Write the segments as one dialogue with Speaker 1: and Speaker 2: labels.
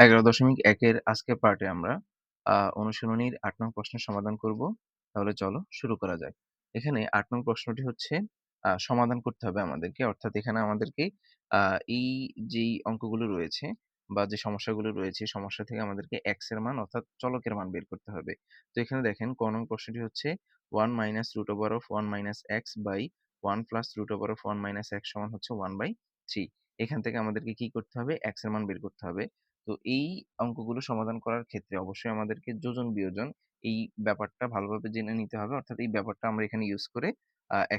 Speaker 1: 11.1 একের আজকের পার্টে আমরা অনুশীলনীর আট নং প্রশ্নের সমাধান করব। তাহলে চলো শুরু করা যাক। এখানে আট নং প্রশ্নটি হচ্ছে সমাধান করতে হবে আমাদেরকে। অর্থাৎ এখানে আমাদেরকে এই যেই অঙ্কগুলো রয়েছে বা যে সমস্যাগুলো রয়েছে, সমস্যা থেকে আমাদেরকে x এর মান অর্থাৎ চলকের মান বের করতে হবে। তো এখানে দেখেন ক নং প্রশ্নটি হচ্ছে one minus root over of 1 minus x by one plus root over of 1 minus x সমান হচ্ছে ওয়ান বাই থ্রি এখান থেকে আমাদেরকে কি করতে হবে? x এর মান বের করতে হবে। তো এই অঙ্কগুলো সমাধান করার ক্ষেত্রে অবশ্যই আমাদেরকে যোজন বিয়োজন এই ব্যাপারটা ভালোভাবে জেনে নিতে হবে। অর্থাৎ এই ব্যাপারটা আমরা এখানে ইউজ করে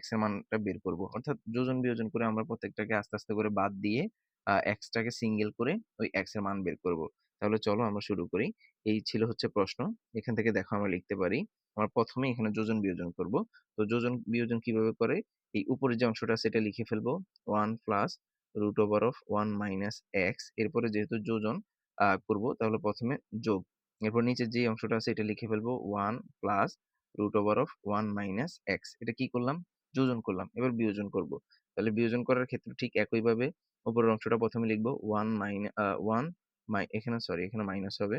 Speaker 1: x এর মানটা বের করব। অর্থাৎ যোজন বিয়োজন করে আমরা প্রত্যেকটাকে আস্তে, আস্তে করে বাদ দিয়ে আ x টাকে সিঙ্গেল করে ওই x এর মান বের করব। তাহলে চলো আমরা শুরু করি। এই ছিল হচ্ছে প্রশ্ন। এখান থেকে দেখো আমরা লিখতে পারি। আমরা ১ম এ এখানে যোজন বিয়োজন করব। তো যোজন বিয়োজন কীভাবে করে? এই উপরের যে অংশটা এটা লিখে ফেলব one plus root over of one minus x এরপরে যেহেতু যোজন করব, তাহলে প্রথমে যোগ। এরপর নিচে যে অংশটা আছে, এটা লিখে ফেলব one plus root over of one minus x এটা কি করলাম? যোজন করলাম। এবার বিয়োজন করব। তাহলে বিয়োজন করার ক্ষেত্রে ঠিক একইভাবে উপরের অংশটা ১ম এ লিখব 1 মাইনা আ 1 মাই এখানে সরি এখানে মাইনাস হবে।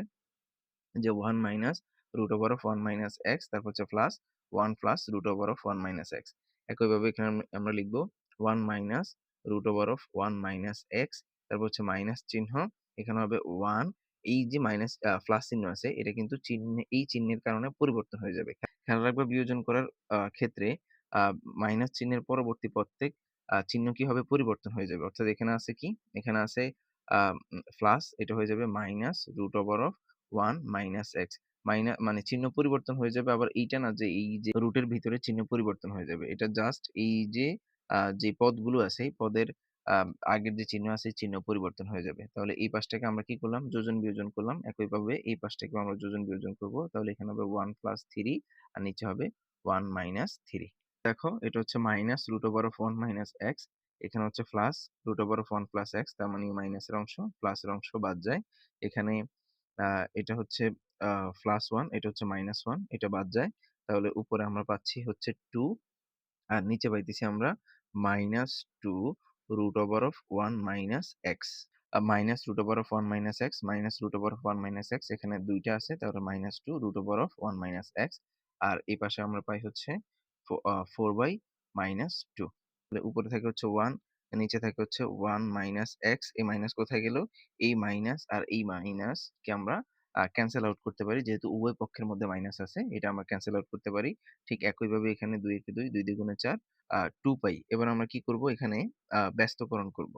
Speaker 1: যে one minus root over of one minus x তারপর হচ্ছে plus one plus root over of one minus x একইভাবে এখানে আমরা লিখব one minus root over of one minus x তারপর হচ্ছে মাইনাস চিহ্ন এখানে হবে 1 এই যে মাইনাস প্লাস চিহ্ন আছে, এটা কিন্তু চিহ্নে, এই চিহ্নের কারণে পরিবর্তন হয়ে যাবে। খেয়াল রাখবে বিয়োজন করার ক্ষেত্রে মাইনাস চিহ্নের পরবর্তী প্রত্যেক চিহ্ন কি হবে? পরিবর্তন হয়ে যাবে। অর্থাৎ এখানে আছে কি? এখানে আছে প্লাস এটা হয়ে যাবে minus root over of one minus x minus মানে চিহ্ন পরিবর্তন হয়ে যাবে, আবার এইটা না যে এই যে রুটের ভিতরে চিহ্ন পরিবর্তন হয়ে যাবে। এটা জাস্ট এই যে যে পদগুলো আছে, এই পদের আগের যে চিহ্ন আছে চিহ্ন পরিবর্তন হয়ে যাবে। তাহলে এই পাশটাকে আমরা কি করলাম? যোজন বিয়োজন করলাম। একইভাবে এই পাশটাকে আমরা যোজন বিয়োজন করব। তাহলে এখানে হবে 1 প্লাস 3 আর নিচে হবে 1 মাইনাস 3 দেখো, এটা হচ্ছে minus root over of 1 minus x এখানে হচ্ছে plus root over of 1 plus x, তার মানে মাইনাসের অংশ প্লাসের অংশ বাদ যায়। এখানে এটা হচ্ছে প্লাস 1 এটা হচ্ছে মাইনাস 1 এটা বাদ যায়। তাহলে উপরে আমরা পাচ্ছি হচ্ছে 2 আর নিচে পাইতেছি আমরা minus 2 root over of 1 minus x minus root over of 1 minus x minus root over of 1 minus x, এখানে ২ টা আছে, তাহলে minus 2 root over of 1 minus x, আর এই পাশে আমরা পাই হচ্ছে ফো আ 4 বাই মাইনাস 2 তাহলে উপরে থাকে হচ্ছে 1 নিচে থাকে হচ্ছে 1 মাইনাস x, এই মাইনাস কোথায় গেল? এই মাইনাস আর এই মাইনাস কে আমরা ক্যানসেল আউট করতে পারি। যেহেতু উভয় পক্ষের মধ্যে মাইনাস আছে এটা আমরা ক্যান্সেল আউট করতে পারি। ঠিক একইভাবে এখানে দুই একে ২, ২ দ্বিগুণে ৪ আ 2 পাই। এবার আমরা কি করব? এখানে ব্যস্তকরণ করব।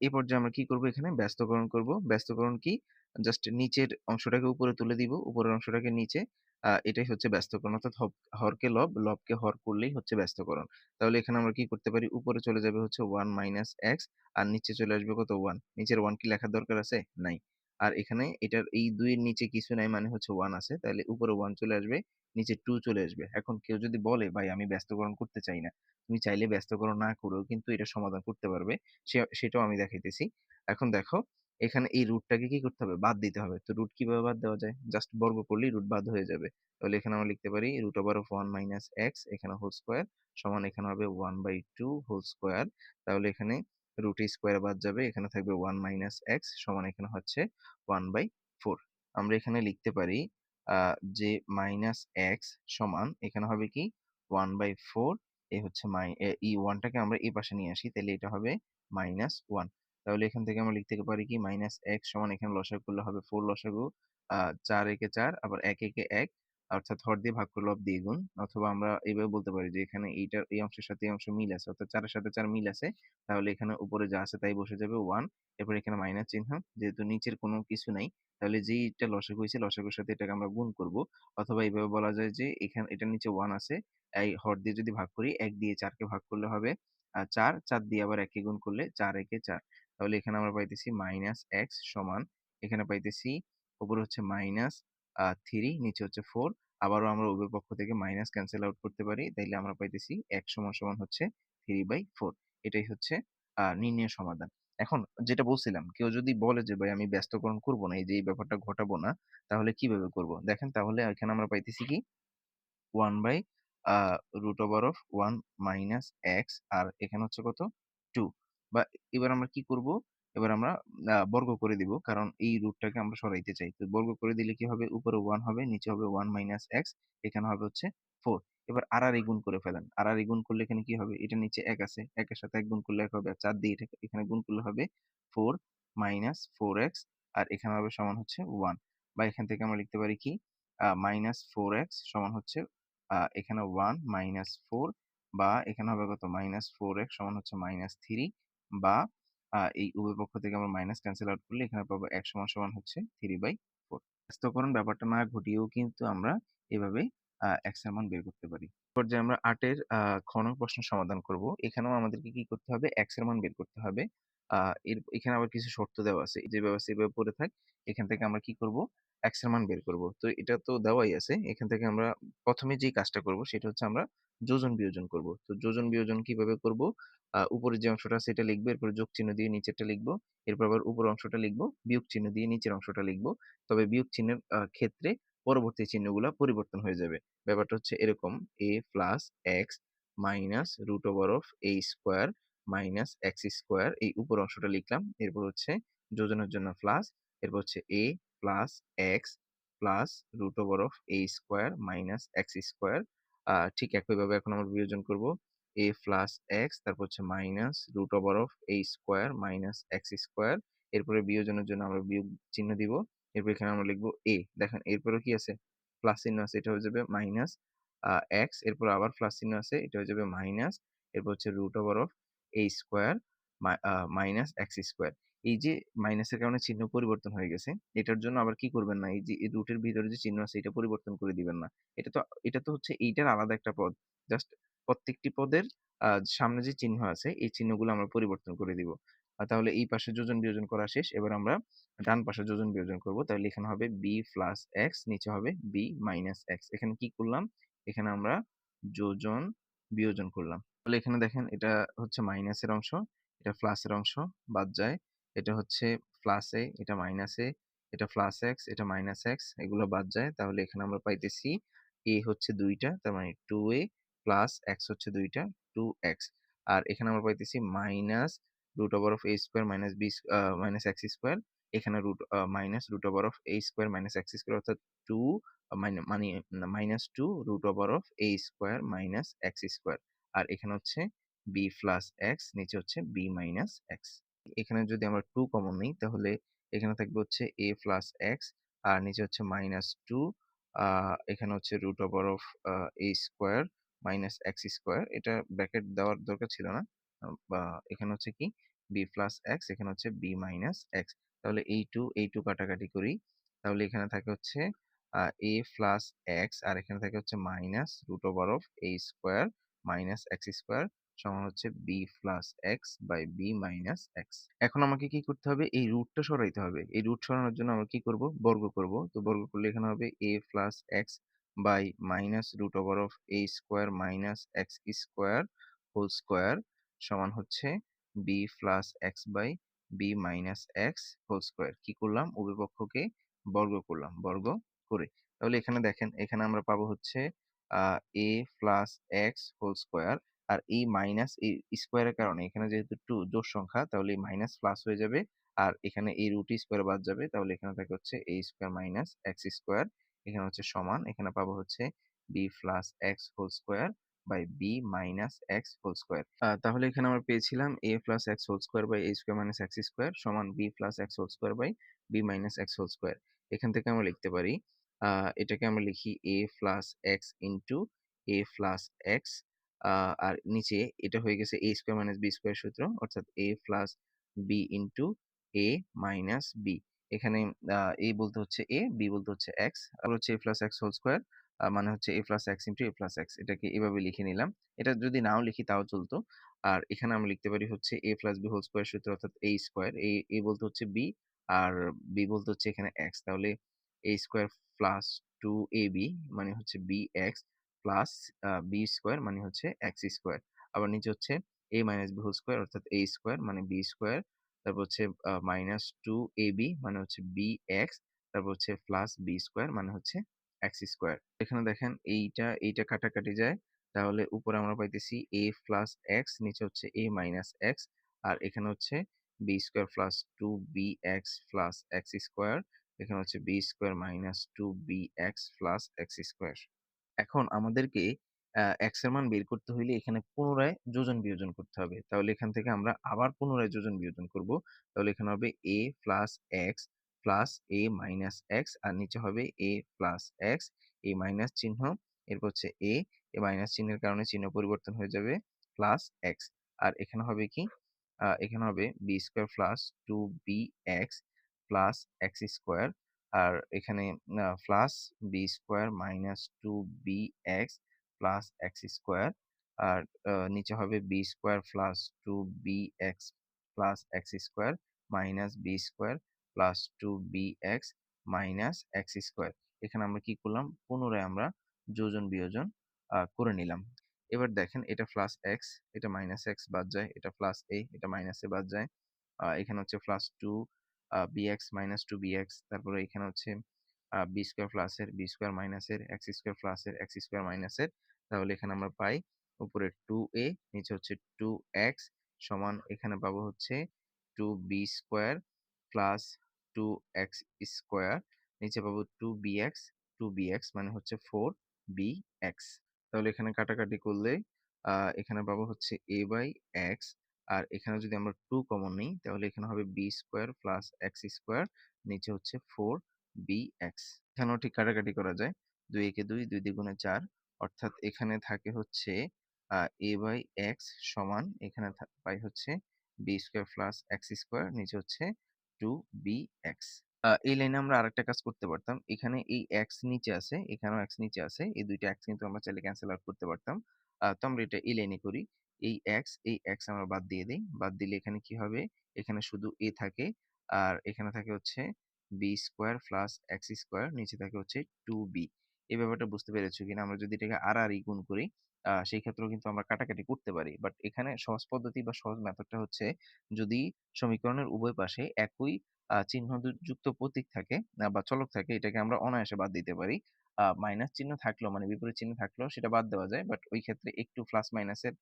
Speaker 1: এই পর্যায়ে আমরা কি করব এখানে? ব্যস্তকরণ করব। ব্যস্তকরণ কি? জাস্ট নিচের অংশটাকে উপরে তুলে দিব। উপরের অংশটাকে নিচে এটাই হচ্ছে ব্যস্তকরণ। অর্থাৎ হরকে লব, লবকে হর করলেই হচ্ছে ব্যস্তকরণ। তাহলে এখানে আমরা কি করতে পারি? উপরে চলে যাবে হচ্ছে ওয়ান মাইনাস এক্স আর নিচে চলে আসবে কত? ওয়ান নিচের ওয়ান কি লেখার দরকার আছে? নাই। আর এখানে এটার এই ২ এর নিচে কিছু নাই মানে হচ্ছে ওয়ান আছে। তাহলে উপরে ওয়ান চলে আসবে, নিচে টু চলে আসবে। এখন কেউ যদি বলে ভাই আমি ব্যস্তকরণ করতে চাই না। তুমি চাইলে ব্যস্তকরণ না করেও কিন্তু এটা সমাধান করতে পারবে। সেটাও আমি দেখাইতেছি। এখন দেখো এখানে এই রুটটাকে কি করতে হবে? বাদ দিতে হবে। তো রুট কীভাবে বাদ দেওয়া যায়? জাস্ট বর্গ করলেই রুট বাদ হয়ে যাবে। তাহলে এখানে আমরা লিখতে পারি root over of one minus x এখানে হোল স্কোয়ার সমান এখানে হবে 1/2 হোল স্কোয়ার তাহলে এখানে রুট স্কয়ার বাদ যাবে। এখানে থাকবে 1 মাইনাস x সমান এখানে হচ্ছে 1/4 আমরা এখানে লিখতে পারি যে মাইনাস x সমান এখানে হবে কি 1/4 এ হচ্ছে মাই এ, এই 1 টাকে আমরা এই পাশে নিয়ে আসি, তাহলে এটা হবে মাইনাস ওয়ান তাহলে এখান থেকে আমরা লিখতে পারি কি মাইনাস x সমান এখানে লসাগু করলে হবে ফোর লসাগু 4 একে চার, আবার এক একে 1 অর্থাৎ হর দিয়ে ভাগ করলে দিয়ে গুণ, অথবা আমরা এইভাবে বলতে পারি যে এখানে এইটার, এই অংশের সাথে এই অংশ মিল আছে, অর্থাৎ চারের সাথে চার মিল আছে, তাহলে এখানে উপরে যা আছে তাই বসে যাবে ওয়ান এরপর এখানে মাইনাস চিহ্ন, যেহেতু নিচের কোনো কিছু নাই, তাহলে যেইটা লসাগু হয়েছে, লসাগুর সাথে এটাকে আমরা গুণ করব, অথবা এইভাবে বলা যায় যে এখানে, এটার নিচে ওয়ান আছে, এই হর দিয়ে যদি ভাগ করি, এক দিয়ে চারকে ভাগ করলে হবে আর চার চার দিয়ে আবার 1 কে গুণ করলে চার, একে চার, তাহলে এখানে আমরা পাইতেছি মাইনাস এক্স সমান, এখানে পাইতেছি, উপরে হচ্ছে মাইনাস 3 নিচে হচ্ছে ফোর আবারও আমরা উভয় পক্ষ থেকে মাইনাস ক্যান্সেল আউট করতে পারি। তাইলে আমরা পাইতেছি এক সমান সমান হচ্ছে 3/4 এটাই হচ্ছে নির্ণয় সমাধান। এখন যেটা বলছিলাম কেউ যদি বলে যে ভাই আমি ব্যস্তকরণ করব না, এই যে এই ব্যাপারটা ঘটাবো না, তাহলে কীভাবে করব? দেখেন তাহলে এখানে আমরা পাইতেছি কি one by root over of one minus x আর এখানে হচ্ছে কত টু বা এবার আমরা কি করব? এবার আমরা বর্গ করে দিব। কারণ এই রুটটাকে আমরা সরাইতে চাই। তো বর্গ করে দিলে কি হবে? উপরে ওয়ান হবে, নিচে হবে ওয়ান মাইনাস এক্স এখানে হবে হচ্ছে ফোর এবার আর আর গুণ করে ফেলেন। আড়াআড়ি গুণ করলে এখানে কি হবে? এটার নিচে এক আছে। একের সাথে এক গুণ করলে এক হবে। চার দিয়ে এটাকে এখানে গুণ করলে হবে ফোর মাইনাস ফোর এক্স আর এখানে হবে সমান হচ্ছে ওয়ান বা এখান থেকে আমরা লিখতে পারি কি? মাইনাস ফোর এক্স সমান হচ্ছে এখানে ওয়ান মাইনাস ফোর বা এখানে হবে কত? মাইনাস ফোর এক্স সমান হচ্ছে মাইনাস থ্রি বা এই উভয় পক্ষ থেকে আমরা মাইনাস ক্যান্সেল আউট করলে এখানে পাবো এক সমান, সমান হচ্ছে 3/4 ব্যস্তকরণ ব্যাপারটা না ঘটিয়েও কিন্তু আমরা এভাবে এক মান বের করতে পারি। পর্যায়ে আমরা আটের খন প্রশ্ন সমাধান করব। এখানেও আমাদেরকে কি করতে হবে? এক মান বের করতে হবে। এর এখানে আবার কিছু শর্ত দেওয়া আছে। যে ব্যবস্থা এভাবে পড়ে থাক। এখান থেকে আমরা কি করব? X এর মান বের করব। তো এটা তো দেওয়াই আছে। এখান থেকে আমরা ১ম এ যেই কাজটা করব সেটা হচ্ছে আমরা যোজন বিয়োজন করব। তো যোজন বিয়োজন কীভাবে করব? উপরের যে অংশটা এটা লিখব। এরপরে যোগ চিহ্ন দিয়ে নিচেরটা লিখব। এরপর আবার উপরের অংশটা লিখব। বিয়োগ চিহ্ন দিয়ে নিচের অংশটা লিখব। তবে বিয়োগ চিহ্নের ক্ষেত্রে পরবর্তী চিহ্নগুলা পরিবর্তন হয়ে যাবে। ব্যাপারটা হচ্ছে এরকম, a plus x minus root over of a square minus x square এই উপরের অংশটা লিখলাম। এরপর হচ্ছে যোজনের জন্য প্লাস এরপর হচ্ছে a plus x plus root over of a square minus x square ঠিক একইভাবে এখন আমরা বিয়োজন করব। এ প্লাস এক্স তারপর হচ্ছে minus root over of a square minus x square এরপরে বিয়োজনের জন্য আমরা বিয়োগ চিহ্ন দিব। এরপর এখানে আমরা লিখব এ দেখেন, এরপরেও কি আছে? প্লাস চিহ্ন আছে, এটা হয়ে যাবে মাইনাস এক্স এরপর আবার প্লাস চিহ্ন আছে, এটা হয়ে যাবে মাইনাস এরপর হচ্ছে root over of a square minus x square এই যে মাইনাসের কারণে চিহ্ন পরিবর্তন হয়ে গেছে। এটার জন্য আবার কি করবেন না? এই যে এই রুটের ভিতরে যে চিহ্ন আছে এটা পরিবর্তন করে দিবেন না। এটা তো এটা তো হচ্ছে এইটার আলাদা একটা পদ। জাস্ট প্রত্যেকটি পদের সামনে যে চিহ্ন আছে এই চিহ্নগুলো আমরা পরিবর্তন করে দিব। তাহলে এই পাশে যোজন বিয়োজন করা শেষ। এবার আমরা ডান পাশে যোজন বিয়োজন করব। তাহলে এখানে হবে বি প্লাস এক্স নিচে হবে বি মাইনাস এক্স এখানে কি করলাম? এখানে আমরা যোজন বিয়োজন করলাম। তাহলে এখানে দেখেন এটা হচ্ছে মাইনাসের অংশ, এটা প্লাসের অংশ বাদ যায়। এটা হচ্ছে প্লাস এটা মাইনাস এটা প্লাস এক্স এটা মাইনাস এক্স এগুলো বাদ যায়। তাহলে এখানে আমরা পাইতেছি এ হচ্ছে দুইটা, তার মানে টু এ প্লাস এক্স হচ্ছে দুইটা টু এক্স আর এখানে আমরা পাইতেছি minus root over of a square minus b minus x square এখানে root minus root over of a square minus x square অর্থাৎ টু মানে minus two root over of a square minus x square আর এখানে হচ্ছে B plus x নিচে হচ্ছে B minus x এখানে যদি আমরা টু কমন নিই, তাহলে এখানে থাকবে হচ্ছে এ প্লাস এক্স আর নিচে হচ্ছে মাইনাস টু এখানে হচ্ছে root over of a square minus x square এটা ব্র্যাকেট দেওয়ার দরকার ছিল না। বা এখানে হচ্ছে কি বি প্লাস এক্স এখানে হচ্ছে বি মাইনাস এক্স তাহলে এই টু এই টু কাটাকাটি করি। তাহলে এখানে থাকে হচ্ছে এ প্লাস x, আর এখানে থাকে হচ্ছে minus root over of a square minus x square সমান হচ্ছে b plus x by b minus x এখন আমাকে কি করতে হবে? এই রুটটা সরাইতে হবে। এই রুট সরানোর জন্য আমরা কি করব? বর্গ করব। তো বর্গ করলে এখানে হবে a plus x by minus root over of a square minus x square whole square সমান হচ্ছে b plus x by b minus x whole square কি করলাম? উভয় পক্ষকে বর্গ করলাম। বর্গ করে তাহলে এখানে দেখেন, এখানে আমরা পাবো হচ্ছে a plus x whole square আর এই মাইনাস এই স্কোয়ারের কারণে এখানে যেহেতু 2 জোড় সংখ্যা, তাহলে এই মাইনাস প্লাস হয়ে যাবে। আর এখানে এই রুট স্কোয়ার বাদ যাবে। তাহলে এখানে থাকে হচ্ছে a square minus x square এখানে হচ্ছে সমান, এখানে পাবো হচ্ছে b plus x whole square by b minus x whole square তাহলে এখানে আমরা পেয়েছিলাম a plus x whole square by a square minus x square সমান b plus x whole square by b minus x whole square এখান থেকে আমরা লিখতে পারি এটাকে আমরা লিখি a plus x into a plus আ আর নিচে এটা হয়ে গেছে a square minus b square সূত্র, অর্থাৎ a plus b into a minus b এখানে এ বলতে হচ্ছে এ বি বলতে হচ্ছে এক্স আর হচ্ছে a plus x whole square মানে হচ্ছে a plus x into a plus x এটাকে এভাবে লিখে নিলাম। এটা যদি নাও লিখি তাও চলতো। আর এখানে আমরা লিখতে পারি হচ্ছে a plus b whole square সূত্র, অর্থাৎ এ স্কোয়ার এ এ বলতে হচ্ছে বি আর বি বলতে হচ্ছে এখানে এক্স তাহলে a square plus two a b মানে হচ্ছে bx প্লাস b স্কোয়ার মানে হচ্ছে x স্কোয়ার আবার নিচে হচ্ছে a minus b whole square অর্থাৎ a স্কোয়ার মানে b স্কোয়ার তারপর হচ্ছে মাইনাস 2ab মানে হচ্ছে bx, তারপর হচ্ছে প্লাস b স্কোয়ার মানে হচ্ছে x স্কোয়ার এখানে দেখেন এইটা এইটা কাটাকাটি যায়, তাহলে উপরে আমরা পাইতেছি a প্লাস x, নিচে হচ্ছে a মাইনাস x, আর এখানে হচ্ছে b square plus two b x plus x square এখানে হচ্ছে b square minus two b x plus x square এখন আমাদেরকে এক্সের মান বের করতে হইলে এখানে পুনরায় যোজন বিয়োজন করতে হবে। তাহলে এখান থেকে আমরা আবার পুনরায় যোজন বিয়োজন করব। তাহলে এখানে হবে a plus x plus a minus x আর নিচে হবে a plus x a minus চিহ্ন। এরপর হচ্ছে এ এ মাইনাস চিহ্নের কারণে চিহ্ন পরিবর্তন হয়ে যাবে প্লাস এক্স আর এখানে হবে কি? এখানে হবে b square plus two b x plus x square আর এখানে plus b square minus two b x plus x square আর নিচে হবে b square plus two b x plus x square minus b square plus two b x minus x square এখানে আমরা কি করলাম? পুনরায় আমরা যোজন বিয়োজন করে নিলাম। এবার দেখেন এটা প্লাস এক্স এটা মাইনাস এক্স বাদ যায়, এটা প্লাস এ এটা মাইনাস বাদ যায়। এখানে হচ্ছে plus two b x minus two b x তারপরে এখানে হচ্ছে বি স্কোয়ার প্লাসের বি স্কোয়ার মাইনাসের এক্স স্কোয়ার প্লাসের এক্স স্কোয়ার মাইনাসের তাহলে এখানে আমরা পাই উপরে টু এ নিচে হচ্ছে টু এক্স সমান এখানে পাবো হচ্ছে two b square plus two x square নিচে পাবো two b x two b x মানে হচ্ছে ফোর বি এক্স তাহলে এখানে কাটাকাটি করলে এখানে পাবো হচ্ছে এ বাই এক্স আর এখানে যদি আমরা টু কমন নিই, তাহলে এখানে হবে b square plus x square নিচে হচ্ছে ফোর বি এক্স এখানেও ঠিক কাটাকাটি করা যায়। দুই একে দুই দুই দ্বিগুণে চার, অর্থাৎ এখানে থাকে হচ্ছে এ বাই এক্স সমান, এখানে পাই হচ্ছে b square plus x square নিচে হচ্ছে টু বি এক্স এই লাইনে আমরা আরেকটা কাজ করতে পারতাম। এখানে এই এক্স নিচে আছে, এখানেও এক্স নিচে আছে, এই দুইটা এক্স কিন্তু আমরা চাইলে ক্যান্সেল আউট করতে পারতাম। তো আমরা এটা এই লাইনে করি। এই এক্স এই এক্স আমরা বাদ দিয়ে দিই। বাদ দিলে এখানে কি হবে? এখানে শুধু এ থাকে। আর এখানে থাকে হচ্ছে b square plus x square নিচে থাকে হচ্ছে টু বি এই ব্যাপারটা বুঝতে পেরেছ কিনা? আমরা যদি এটাকে আর আর গুণ করি সেই ক্ষেত্রেও কিন্তু আমরা কাটাকাটি করতে পারি। বাট এখানে সহজ পদ্ধতি বা সহজ মেথডটা হচ্ছে যদি সমীকরণের উভয় পাশে একই চিহ্ন যুক্ত প্রতীক থাকে বা চলক থাকে, এটাকে আমরা অনায়াসে বাদ দিতে পারি। মাইনাস চিহ্ন থাকলেও মানে বিপরীত চিহ্ন থাকলেও সেটা বাদ দেওয়া যায়। বাট ওই ক্ষেত্রে একটু প্লাস মাইনাসের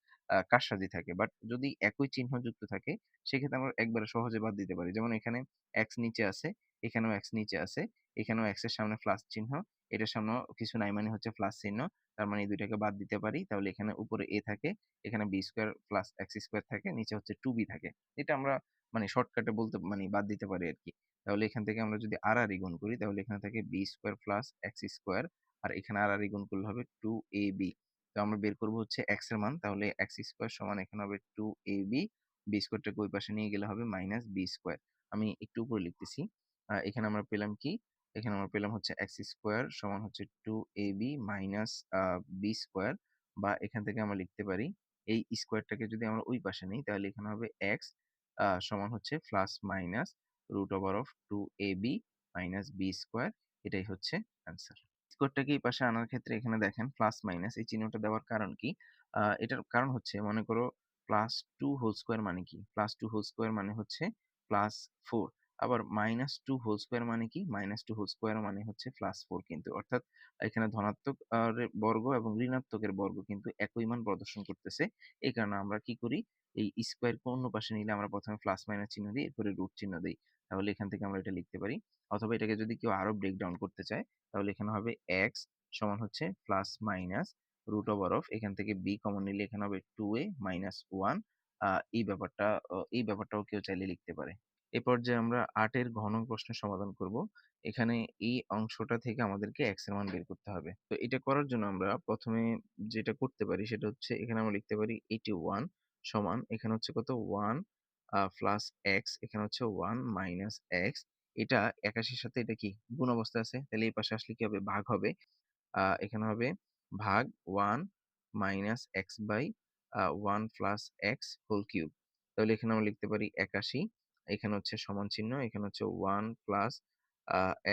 Speaker 1: কারসাজি থাকে। বাট যদি একই চিহ্ন যুক্ত থাকে, সেক্ষেত্রে আমরা একবারে সহজে বাদ দিতে পারি। যেমন এখানে এক্স নিচে আছে, এখানেও এক্স নিচে আছে, এখানেও এক্সের সামনে প্লাস চিহ্ন, এটার সামনে কিছু নাই মানে হচ্ছে প্লাস চিহ্ন। তার মানে এই দুইটাকে বাদ দিতে পারি। তাহলে এখানে উপরে এ থাকে, এখানে b square plus x square থাকে, নিচে হচ্ছে টু বি থাকে। এটা আমরা মানে শর্টকাটে বলতে মানে বাদ দিতে পারি আর কি তাহলে এখান থেকে আমরা যদি আর আর গুণ করি, তাহলে এখানে থাকে b square plus x square আর এখানে আর আর গুণ করলে হবে টু এ বি তো আমরা বের করব হচ্ছে এক্সের মান, তাহলে এক্স স্কোয়ার সমান এখানে হবে টু এ বি বি স্কোয়ারটাকে ওই পাশে নিয়ে গেলে হবে মাইনাস বি স্কোয়ার আমি একটু উপরে লিখতেছি এখানে আমরা পেলাম কি? এখানে আমরা পেলাম হচ্ছে এক্স স্কোয়ার সমান হচ্ছে two a b minus b square বা এখান থেকে আমরা লিখতে পারি, এই স্কোয়ারটাকে যদি আমরা ওই পাশে নিই, তাহলে এখানে হবে এক্স সমান হচ্ছে plus minus root over of two a b minus b square এটাই হচ্ছে অ্যান্সার স্কোয়ারটাকে এই পাশে আনার ক্ষেত্রে এখানে দেখেন প্লাস মাইনাস এই চিহ্নটা দেওয়ার কারণ কি? এটার কারণ হচ্ছে মনে করো প্লাস টু হোল স্কোয়ার মানে কি? প্লাস টু হোল স্কোয়ার মানে হচ্ছে প্লাস ফোর আবার মাইনাস টু হোল স্কোয়ার মানে কি? মাইনাস টু হোল স্কোয়ার মানে হচ্ছে প্লাস ফোর কিন্তু। অর্থাৎ এখানে ধনাত্মক বর্গ এবং ঋণাত্মকের বর্গ কিন্তু একই মান প্রদর্শন করতেছে। এই কারণে আমরা কি করি? এই স্কোয়ার অন্য পাশে নিলে আমরা প্রথমে প্লাস মাইনাস চিহ্ন দিই, এরপরে রুট চিহ্ন দিই। তাহলে এখান থেকে আমরা এটা লিখতে পারি। অথবা এটাকে যদি কেউ আরও ব্রেকডাউন করতে চায়, তাহলে এখানে হবে এক্স সমান হচ্ছে plus minus root over of এখান থেকে বি কমন নিলে এখানে হবে টু এ মাইনাস ওয়ান এই ব্যাপারটা, এই ব্যাপারটাও কেউ চাইলে লিখতে পারে। এ পর্যায়ে আমরা আটের ঘন প্রশ্নের সমাধান করব। এখানে এই অংশটা থেকে আমাদেরকে এক্সের মান বের করতে হবে। তো এটা করার জন্য আমরা প্রথমে যেটা করতে পারি সেটা হচ্ছে এখানে আমরা লিখতে পারি এইটি ওয়ান সমান এখানে হচ্ছে কত? ওয়ান প্লাস এক্স এখানে হচ্ছে ওয়ান মাইনাস এক্স এটা একাশির সাথে এটা কি? গুণ অবস্থা আছে। তাহলে এই পাশে আসলে কি হবে? ভাগ হবে। এখানে হবে ভাগ one minus x by one plus x whole cube তাহলে এখানে আমরা লিখতে পারি একাশি। এখানে হচ্ছে সমান চিহ্ন, এখানে হচ্ছে ওয়ান প্লাস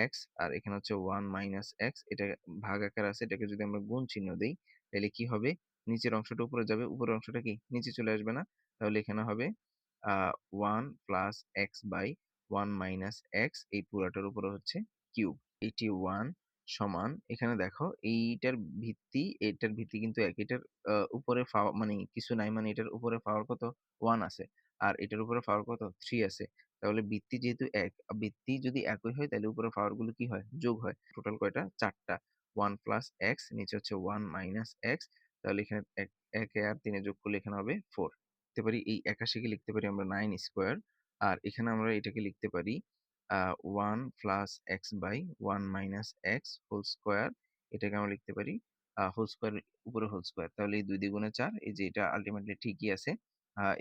Speaker 1: এক্স আর এখানে হচ্ছে ওয়ান মাইনাস এক্স এটা ভাগ আকার আছে, এটাকে যদি আমরা গুণ চিহ্ন দিই, তাহলে কি হবে? নিচের অংশটা উপরে যাবে, উপরের অংশটা কি? নিচে চলে আসবে না? তাহলে এখানে হবে one plus x by one minus x এই পুরাটার উপরে হচ্ছে কিউব এইটি ওয়ান সমান, এখানে দেখো, এইটার ভিত্তি, এটার ভিত্তি কিন্তু এক, এটার উপরে মানে কিছু নাই মানে এটার উপরে পাওয়ার কত? ওয়ান আছে। আর এটার উপরে পাওয়ার কত? থ্রি আছে। তাহলে বৃত্তি যেহেতু এক বৃত্তি যদি একই হয়, তাহলে উপরে পাওয়ারগুলো কি হয়? যোগ হয়। টোটাল কয়টা? চারটা। ওয়ান প্লাস এক্স নিচে হচ্ছে ওয়ান মাইনাস এক্স তাহলে এখানে এক আর তিনে যোগ করলে এখানে হবে ফোর লিখতে পারি এই একাশিকে লিখতে পারি আমরা নাইন স্কোয়ার আর এখানে আমরা এটাকে লিখতে পারি one plus x by one minus x whole square এটাকে আমরা লিখতে পারি হোল স্কোয়ার উপরে হোল স্কোয়ার তাহলে এই দুই দ্বিগুণে চার, এই যে এটা আলটিমেটলি ঠিকই আছে।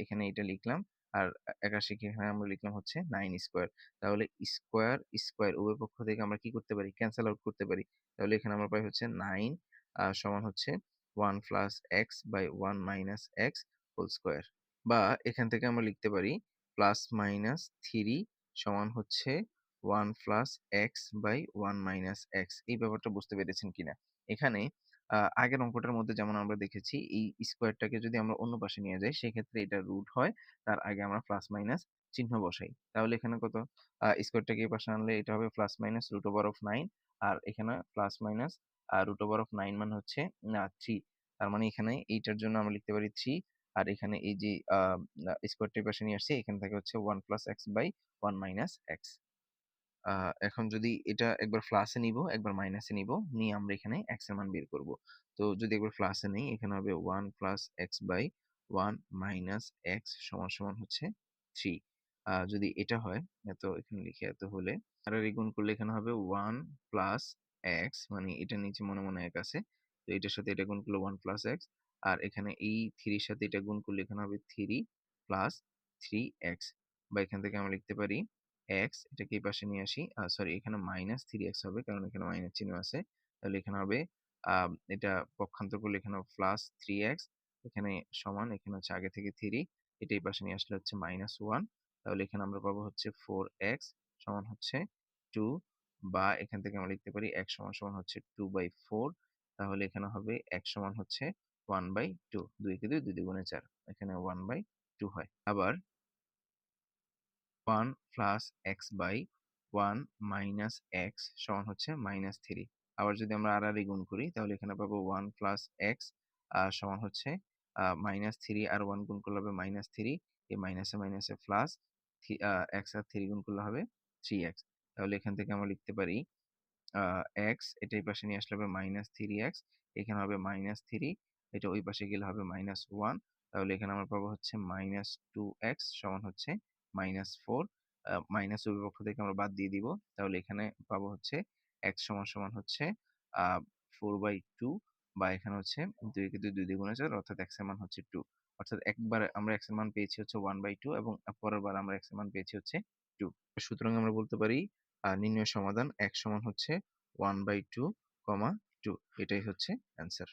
Speaker 1: এখানে এটা লিখলাম। আর একাশি এখানে আমরা লিখলাম হচ্ছে নাইন স্কোয়ার তাহলে স্কোয়ার স্কোয়ার উভয় পক্ষ থেকে আমরা কি করতে পারি? ক্যান্সেল আউট করতে পারি। তাহলে এখানে আমরা পাই হচ্ছে নাইন সমান হচ্ছে one plus x by one minus x whole square বা এখান থেকে আমরা লিখতে পারি প্লাস মাইনাস থ্রি সমান হচ্ছে one plus x by one minus x এই ব্যাপারটা বুঝতে পেরেছেন কিনা? এখানে আগের অঙ্কটার মধ্যে যেমন আমরা দেখেছি, এই স্কোয়ারটাকে যদি আমরা অন্য পাশে নিয়ে যাই, সেক্ষেত্রে এটা রুট হয়, তার আগে আমরা প্লাস মাইনাস চিহ্ন বসাই। তাহলে এখানে কত? স্কোয়ারটাকে এই পাশে আনলে এটা হবে plus minus root over of nine আর এখানে প্লাস মাইনাস আর রুট ওভার অফ নাইন মানে হচ্ছে, না থ্রি তার মানে এখানে এইটার জন্য আমরা লিখতে পারি থ্রি আর এখানে এই যে স্কোয়ারটির পাশে নিয়ে আসছে, এখান থেকে হচ্ছে one plus x by one minus x এখন যদি এটা একবার প্লাসে নিব, একবার মাইনাসে নিব, নিয়ে আমরা এখানে এক্সের মান বের করব। তো যদি একবার প্লাসে নেই, এখানে হবে one plus x by one minus x সমান সমান হচ্ছে থ্রি যদি এটা হয়, এত এখানে লিখে এত হলে, আর গুণ করলে এখানে হবে ওয়ান প্লাস এক্স মানে এটা নিচে মনে মনে এক আছে, তো এটার সাথে এটা গুণ করলে ওয়ান প্লাস এক্স আর এখানে এই থ্রির সাথে এটা গুণ করলে এখানে হবে থ্রি প্লাস থ্রি এক্স বা এখান থেকে আমরা লিখতে পারি এক্স এটাকে এই পাশে নিয়ে আসি। সরি এখানে মাইনাস থ্রি এক্স হবে, কারণ এখানে মাইনাস চিহ্ন আছে। তাহলে এখানে হবে এটা পক্ষান্তর করলে এখানে প্লাস থ্রি এক্স এখানে সমান, এখানে হচ্ছে আগে থেকে থ্রি এটা এই পাশে নিয়ে আসলে হচ্ছে মাইনাস ওয়ান তাহলে এখানে আমরা পাবো হচ্ছে ফোর এক্স সমান হচ্ছে টু বা এখান থেকে আমরা লিখতে পারি এক সমান সমান হচ্ছে টু বাই ফোর তাহলে এখানে হবে এক সমান হচ্ছে ওয়ান বাই টু দুই কে দুই দুই দুগুণে চার, এখানে ওয়ান বাই টু হয়। আবার one plus x by one minus x সমান হচ্ছে মাইনাস থ্রি আবার যদি আমরা আর আর গুণ করি, তাহলে এখানে পাবো ওয়ান প্লাস এক্স সমান হচ্ছে মাইনাস থ্রি আর ওয়ান গুণ করলে হবে মাইনাস থ্রি এই মাইনাসে মাইনাসে প্লাস এক্স আর থ্রি গুণ করলে হবে থ্রি এক্স তাহলে এখান থেকে আমরা লিখতে পারি এক্স এটাই পাশে নিয়ে আসলে হবে মাইনাস থ্রি এক্স এখানে হবে মাইনাস থ্রি এটা ওই পাশে গেলে হবে মাইনাস ওয়ান তাহলে এখানে আমরা পাবো হচ্ছে মাইনাস টু এক্স সমান হচ্ছে মাইনাস ফোর মাইনাস বিপক্ষ থেকে আমরা বাদ দিয়ে দিব। তাহলে এখানে পাবো হচ্ছে এক্স সমান সমান হচ্ছে ফোর বাই টু বা এখানে হচ্ছে দুই কে দুই দুই দ্বিগুণ চার অর্থাৎ এক্সের মান হচ্ছে টু অর্থাৎ একবার আমরা এক্সের মান পেয়েছি হচ্ছে ওয়ান বাই টু এবং পরের বার আমরা এক্সের মান পেয়েছি হচ্ছে টু সুতরাং আমরা বলতে পারি নির্ণয় সমাধান এক সমান হচ্ছে one by two comma two এটাই হচ্ছে অ্যান্সার